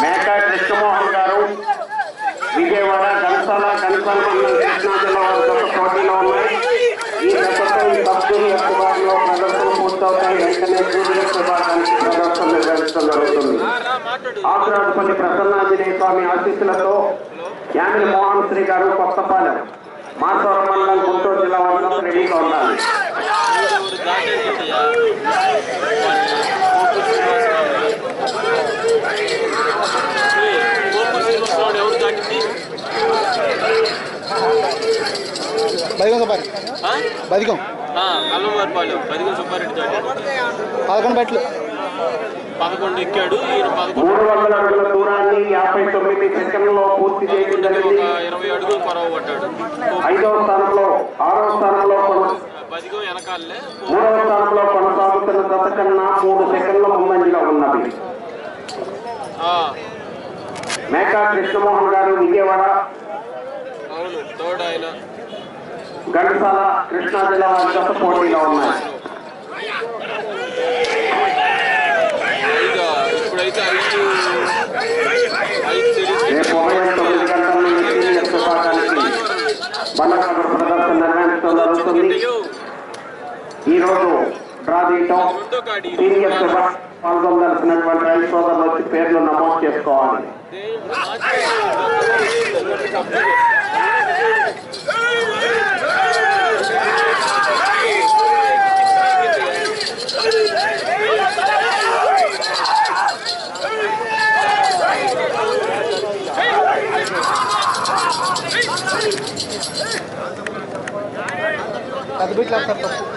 మేకా కృష్ణమోహన్ గారు విజయవాడ ఘనసాల ఘనసాల మండలం కృష్ణా జిల్లా వారి జత పోటీలో ఉన్నాయి ఈ జతతో ఈ సబ్జూనియర్ విభాగంలో ప్రదర్శన పూర్తవుతాయి వెంటనే జూనియర్ విభాగానికి ప్రదర్శన నిర్వహించడం జరుగుతుంది ఆకురాజపల్లి ప్రసన్నాంజనేయ స్వామి ఆశీస్సులతో యామిల మోహన్ శ్రీ గారు కొత్తపాలెం మాసవరం మండలం గుంటూరు జిల్లా వారి రెడీగా ఉండాలి ఎవరు దాటింది బదిగం సుబ్బారి బదిగం కల్లవారి పాలెం పదిగా సుబ్బారెడ్డి దాటి పదకొండు బట్లు పదకొండు ఎక్కాడు ఈయన మూడు వందల అడుగుల దూరాన్ని యాభై తొమ్మిది సెకండ్లలో పూర్తి చేయడం ఒక జరిగింది. ఇరవై అడుగులు కొరవ పడ్డాడు. ఐదవ స్థానంలో ఆరవ స్థానంలో పదిగో వెనకాలే. మూడవ స్థానంలో కొనసాగుతున్న జత కన్నా మూడు సెకండ్ల ముందంజలో ఉన్నది. మేకా కృష్ణమోహన్ గారు విజయవాడ. అవును తోడు ఆయన. ఘంటసాల కృష్ణా జిల్లా వారి జత పోటీలో ఉన్నాయి. తీయటం రెండో కాడి సీనియర్ విభాగం పాల్గొనాల్సినటువంటి రైతు సోదరులు వచ్చి పేర్లు నమోదు చేసుకోవాలి పెద్ద బిట్లు వేస్తారు తప్పు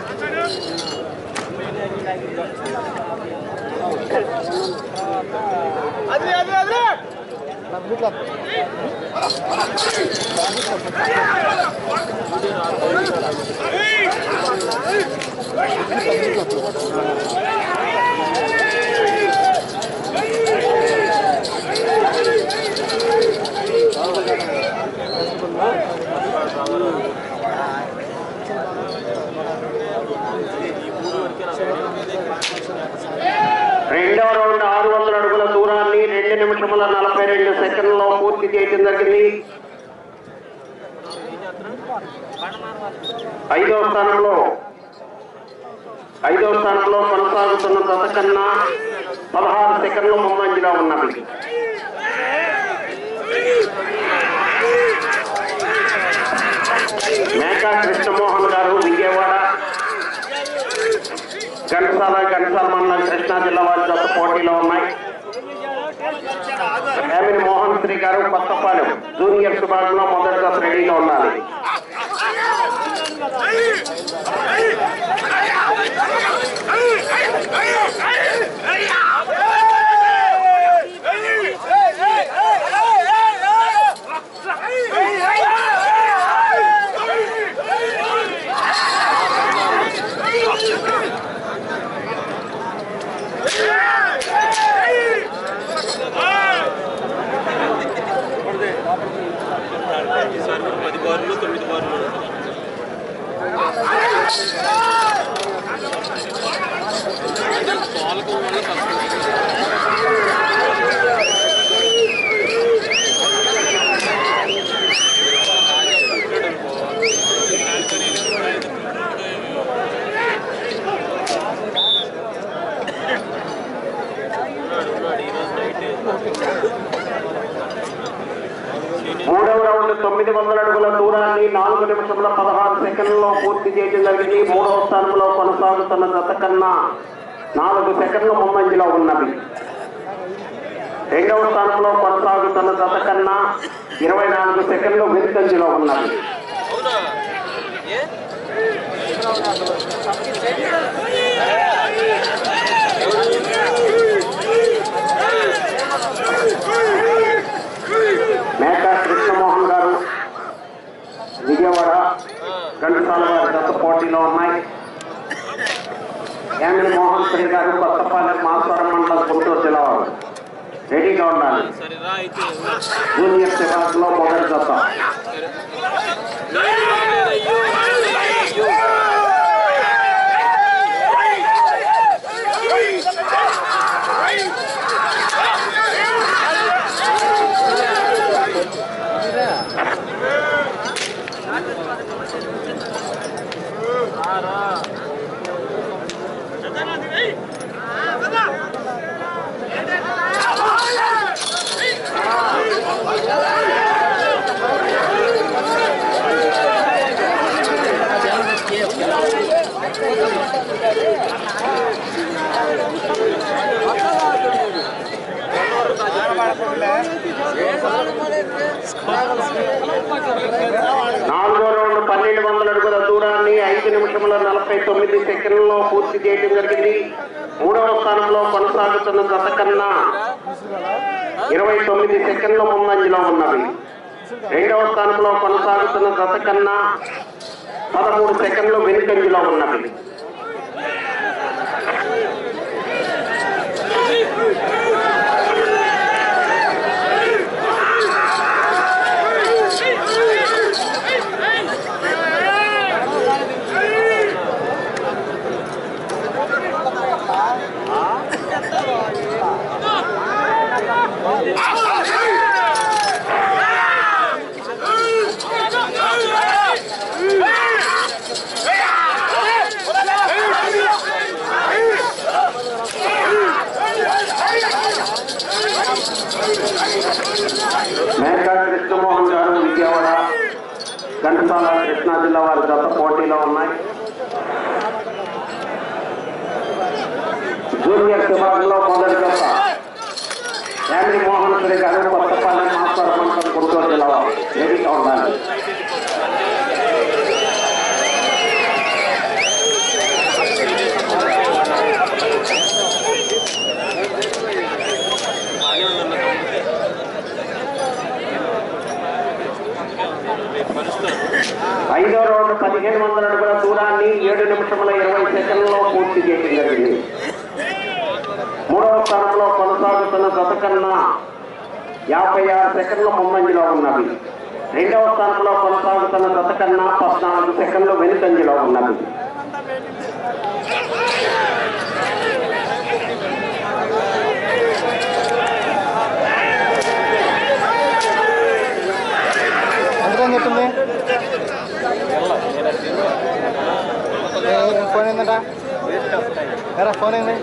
아들이 아들 아들! 나무가 나무가 రెండు నిమిషముల నలభై రెండు సెకండ్లలో పూర్తి చేయడం జరిగింది. ఐదవ స్థానంలో ఐదవ స్థానంలో కొనసాగుతున్న దశ కన్నా పదహారు సెకండ్లు ముందంజలో ఉన్నవి మేకా కృష్ణమోహన్ గారు విజయవాడ ఘంటసాల ఘంటసాల మండలం కృష్ణా జిల్లా వారి పోటీలో ఉన్నాయి. యామిని మోహన్ శ్రీ గారు కొత్తపాలెం జూనియర్ విభాగంలో మొదటి దశ రెడీగా ఉండాలి ఈసారి కూడా పది బార్లు తొమ్మిది బార్లు తోలకం వల్ల కష్టం తొమ్మిది వందల అడుగుల దూరాన్ని నాలుగు నిమిషముల పదహారు సెకండ్లలో పూర్తి చేయడం జరిగింది. మూడవ స్థానంలో కొనసాగుతున్న జత కన్నా నాలుగు సెకండ్ల ముందంజలో ఉన్నది. రెండవ స్థానంలో కొనసాగుతున్న జత కన్నా ఇరవై నాలుగు సెకండ్లు వెనుకంజలో ఉన్నది అవునా ఏ మేకా కృష్ణమోహన్ గారు విజయవాడ ఘంటసాల గారి గత పోటీలో ఉన్నాయి. యామిని మోహన్ శ్రీ గారు కొత్తపల్లి మాస్వరం మండలం గుంటూరు జిల్లా వారు. రెడీగా ఉండాలి. జూనియర్ సిఫార్సులో మొదటి దశ నాలుగో రౌండ్ పన్నెండు వందల అడుగుల దూరాన్ని ఐదు నిమిషముల నలభై తొమ్మిది సెకండ్లలో పూర్తి చేయడం జరిగింది. మూడవ స్థానంలో కొనసాగుతున్న గత కన్నా ఇరవై తొమ్మిది సెకండ్ల ముందంజలో ఉన్నవి రెండవ స్థానంలో కొనసాగుతున్న గత కన్నా పదమూడు సెకండ్లు వెనుకంజలో ఉన్నవి మేకా కృష్ణమోహన్ గారు విజయవాడ ఘంటసాల కృష్ణా జిల్లా వారి జత పోటీలో ఉన్నాయి జూనియర్ విభాగంలో మొదటి జత యామిని మోహన్ శ్రీ గారు కొత్తపాలెం మాస్టర్ మండలం గుంటూరు జిల్లా వారు రెడీగా ఉండాలి బాగానే ఉందన్న రేపు కలుస్తాను ఐదో రౌండ్ పదిహేను వందల అడుగుల దూరాన్ని ఏడు నిమిషముల ఇరవై సెకండ్లలో పూర్తి చేయడం జరిగింది మూడవ స్థానంలో కొనసాగుతున్న కన్నా యాభై ఆరు సెకండ్ల ముందంజలో ఉన్నది. రెండవ స్థానంలో కొనసాగుతున్న గత కన్నా పద్నాలుగు సెకండ్లు వెనుకంజలో ఉన్నది. ఫోన్ ఏందంట? ఫోన్ ఏంది?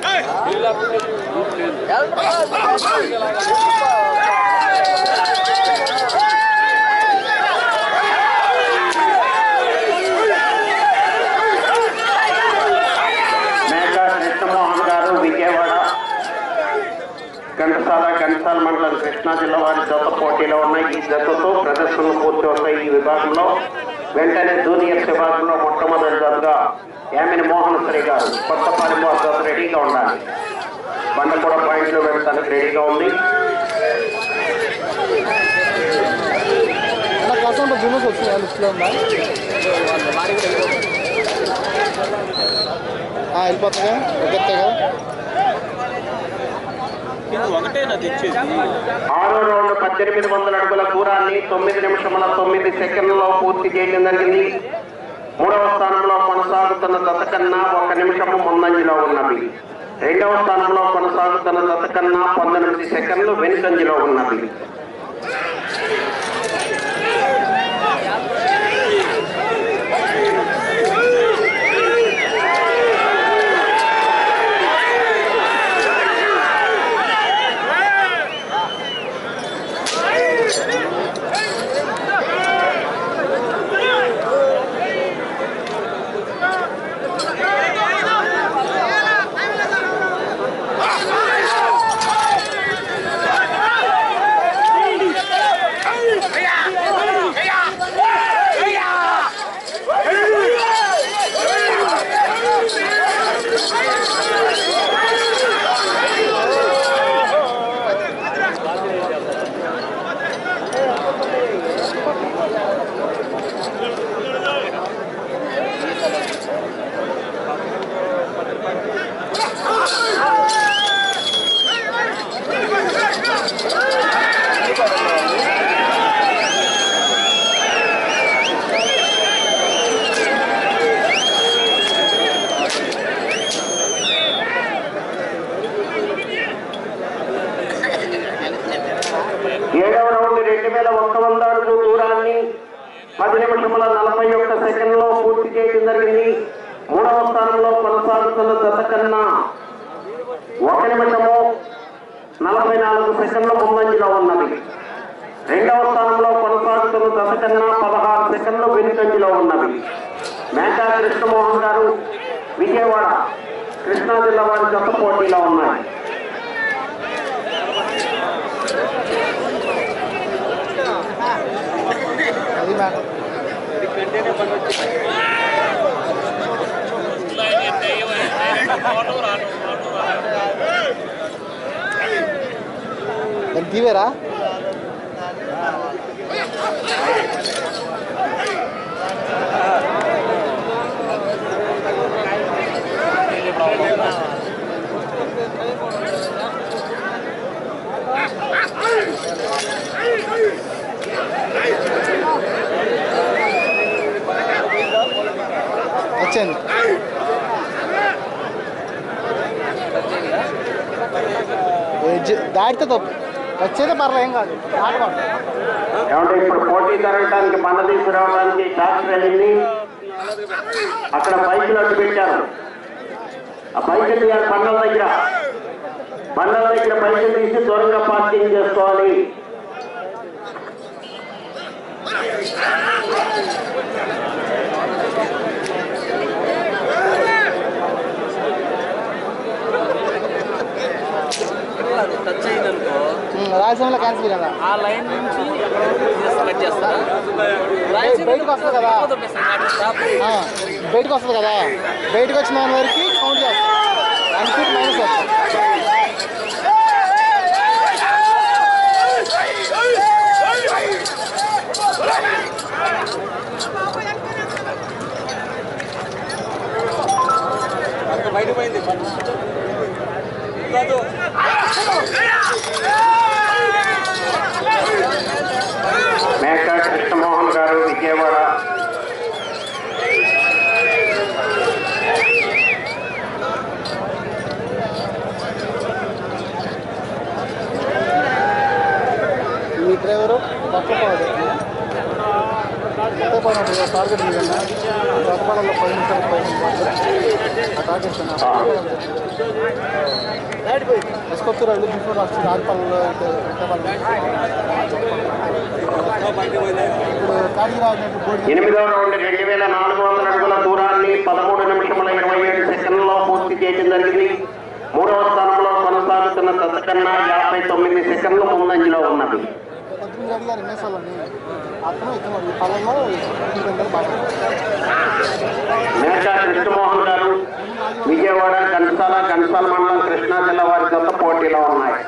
Hey! ఘంటసాల ఘంటసాల మండలం కృష్ణా జిల్లా వారి జత పోటీలో ఉన్నాయి. ఈ జతతో ప్రదర్శనలు పూర్తి అవుతాయి ఈ విభాగంలో వెంటనే జూనియర్ విభాగంలో మొట్టమొదటి జతగా యామిని మోహన్ శ్రీ గారు కొత్తపాలెం వారి జత రెడీగా ఉండాలి. బండ కూడా పాయింట్లు రెడీగా ఉంది. కాకుండా జూనస్ వచ్చింది లిస్ట్లో ఉందా ఆ, వెళ్ళిపోతుందా తెచ్చేది ఆరో రౌండ్ పద్దెనిమిది వందల అడుగుల దూరాన్ని తొమ్మిది నిమిషముల తొమ్మిది సెకండ్లలో పూర్తి చేయడం జరిగింది. మూడవ స్థానంలో కొనసాగుతున్న దశ కన్నా ఒక నిమిషము ముందంజలో ఉన్నవి రెండవ స్థానంలో కొనసాగుతున్న దశ కన్నా పంతొమ్మిది సెకండ్లు వెనుకంజలో ఉన్నవి నిమిషముల నలభై ఒక్క సెకండ్లో పూర్తి చేయడం జరిగింది. మూడవ స్థానంలో కొనసాగుతున్న దశ కన్నా ఒక నిమిషము నలభై నాలుగు సెకండ్ల ముందంజలో ఉన్నది. రెండవ స్థానంలో కొనసాగుతున్న దశ కన్నా పదహారు సెకండ్లు వెనుకంజలో ఉన్నవి మేకా కృష్ణమోహన్ గారు విజయవాడ కృష్ణా జిల్లా వారి జత పోటీలో ఉన్నాయి. అది మేడం. தீவரா వచ్చింది దాటితే తప్పు. వచ్చేదే పర్లేం ఏం కాదు. ఏమంటే ఇప్పుడు పోటీ జరగడానికి బండ తీసుకురావడానికి ట్రాక్టర్ వెళ్ళింది. అక్కడ బైకులు అడ్డు పెట్టారు. ఆ బైక్ తీయాలి బండల దగ్గర. బండల దగ్గర బైక్ తీసి దూరంగా పార్కింగ్ చేసుకోవాలి. టచ్ అయిందనుకో రాయలసీమలో క్యాన్సిల్ కదా ఆ లైన్ నుంచి కట్ చేస్తారా బయటకు వస్తుంది కదా. బయటకు వస్తుంది కదా? బయటకు వచ్చిన దాని వరకు కౌంట్ చేస్తాం. వన్ ఫీట్ మైనస్ చేస్తాం బయట పోయింది. మేక కృష్ణమోహన్ గారు విజయవాడ. మీ డ్రైవరు బట్టపాడు. బట్టపాడు టార్గెట్ మీదన్నా బట్టపాడలో పది నిమిషాలు పది ఆ టార్గెట్ ఎస్కొత్తూరు వెళ్ళి బిఫోర్ వస్తుంది ఆరుపల్లిలో ఎనిమిదవ రౌండ్ రెండు వేల నాలుగు వందల అడుగుల దూరాన్ని పదమూడు నిమిషముల ఇరవై ఏడు పూర్తి చేయడం జరిగింది మూడవ స్థానంలో కొనసాగుతున్న దశ కన్నా యాభై తొమ్మిది సెకండ్లు ముందంజలో ఉన్నది. పొద్దున్న అడిగారు ఎన్నిసార్లని అతను ఇతను ఈ ఇంకొందరు బాగా కృష్ణమోహన్ గారు విజయవాడ ఘంటసాల ఘంటసాల మండలం కృష్ణా జిల్లా వారి జత పోటీలో ఉన్నాయి.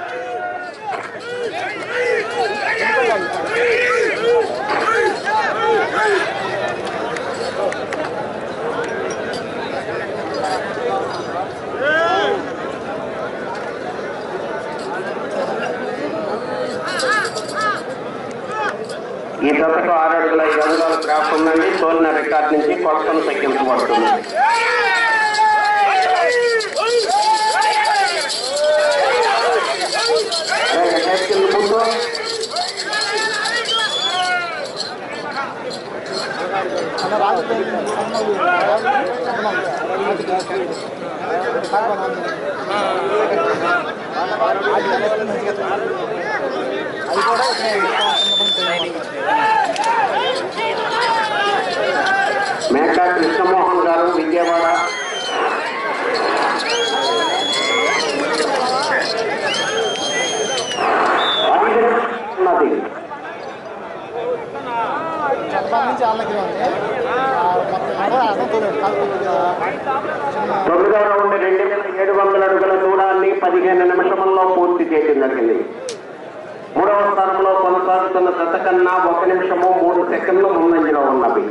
ఈ దశకు ఆరు అడుగుల ఐదు అంగుళాల గ్రాఫ్ ఉందండి. తోలిన రికార్డ్ నుంచి కొలతను తగ్గించబడుతుంది అది కూడా మేకా కృష్ణమోహన్ గారు విజయవాడ. ఉన్నది తొమ్మిదవ రౌండ్ రెండు వేల ఏడు వందల అడుగుల దూరాన్ని పదిహేను నిమిషంలో పూర్తి చేయడం జరిగింది. మూడవ స్థానంలో కొనసాగుతున్న దశ కన్నా ఒక నిమిషము మూడు సెకండ్లు ముందంజలో ఉన్నవి.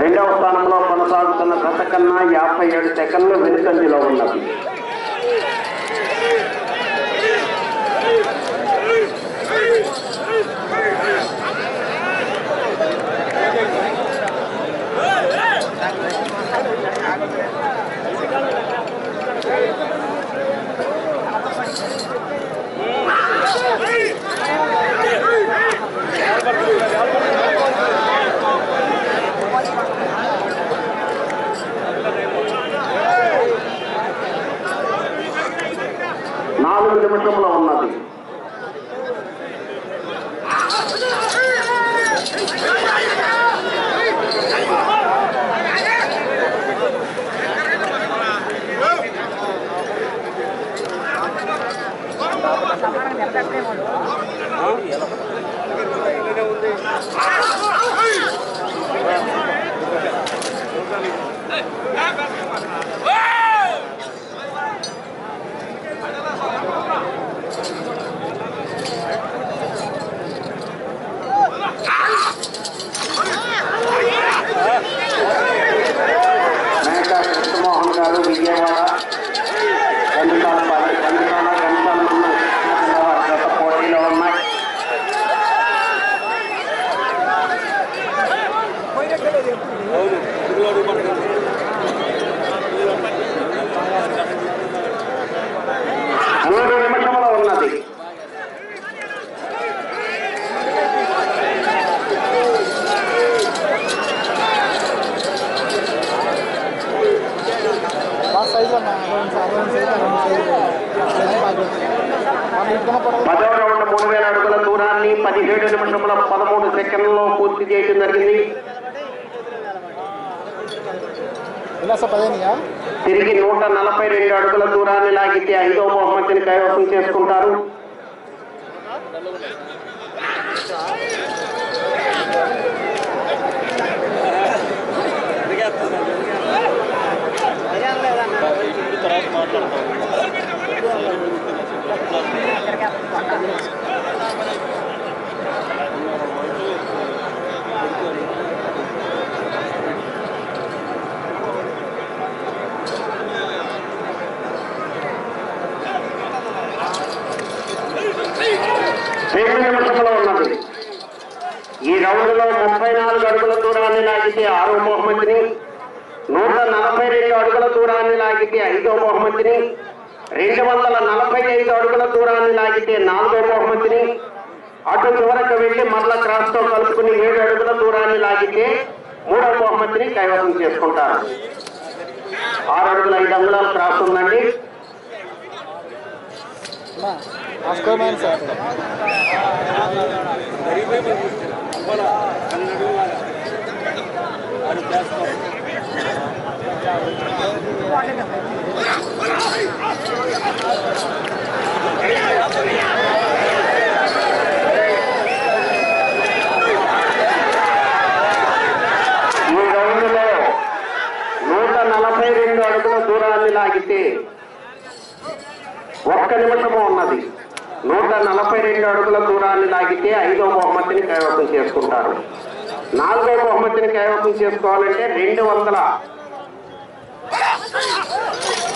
రెండవ స్థానంలో కొనసాగుతున్న గత కన్నా యాభై ఏడు సెకండ్లు వెనుకంజలో ఉన్నది. పదవ రౌండ్ మూడు వేల అడుగుల దూరాన్ని పదిహేడు నిమిషముల పదమూడు సెకండ్లలో పూర్తి చేయడం జరిగింది తిరిగి నూట నలభై రెండు అడుగుల దూరాన్ని లాగితే ఐదో బహుమతిని కైవసం చేసుకుంటారు తర్వాత మాట్లాడతాం ఉన్నది. ఈ రౌండ్లో ముప్పై నాలుగు అడుగుల దూరాన్ని లాగితే ఆరో మొహమ్మద్ని నలభై రెండు అడుగుల దూరాన్ని లాగితే ఐదో బహుమతిని రెండు వందల నలభై ఐదు అడుగుల దూరాన్ని లాగితే నాలుగో బహుమతిని అటు చివరకు వెళ్ళి మరల క్రాస్తో కలుపుకుని ఏడు అడుగుల దూరాన్ని లాగితే మూడో బహుమతిని కైవసం చేసుకుంటారు ఆరు అడుగుల ఐదు అంగుళాలు క్రాస్ ఉందండి సార్ నలభై రెండు అడుగుల దూరాన్ని లాగితే ఒక్క నిమిషము ఉన్నది. నూట నలభై రెండు అడుగుల దూరాన్ని లాగితే ఐదో బహుమతిని కైవసం చేసుకుంటారు. నాలుగో బహుమతిని కైవసం చేసుకోవాలంటే రెండు వందల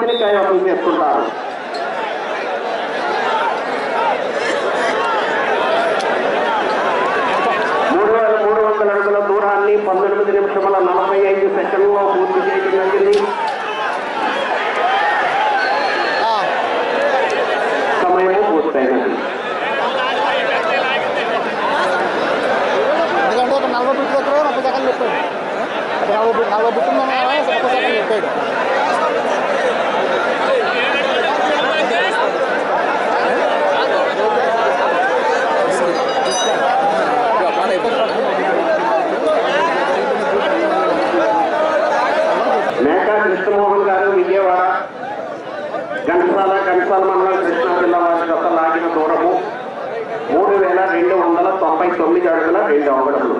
ప్రణాళికగా అప్లై చేసుకుంటారు Kalau betul, kalau betul, kalau betul, kalau betul, kalau betul, kalau betul, kalau betul, kalau betul, kalau betul, kalau betul, kalau betul, kalau betul, kalau betul, kalau తొమ్మిది అడుగుల రెండు అంగుళములు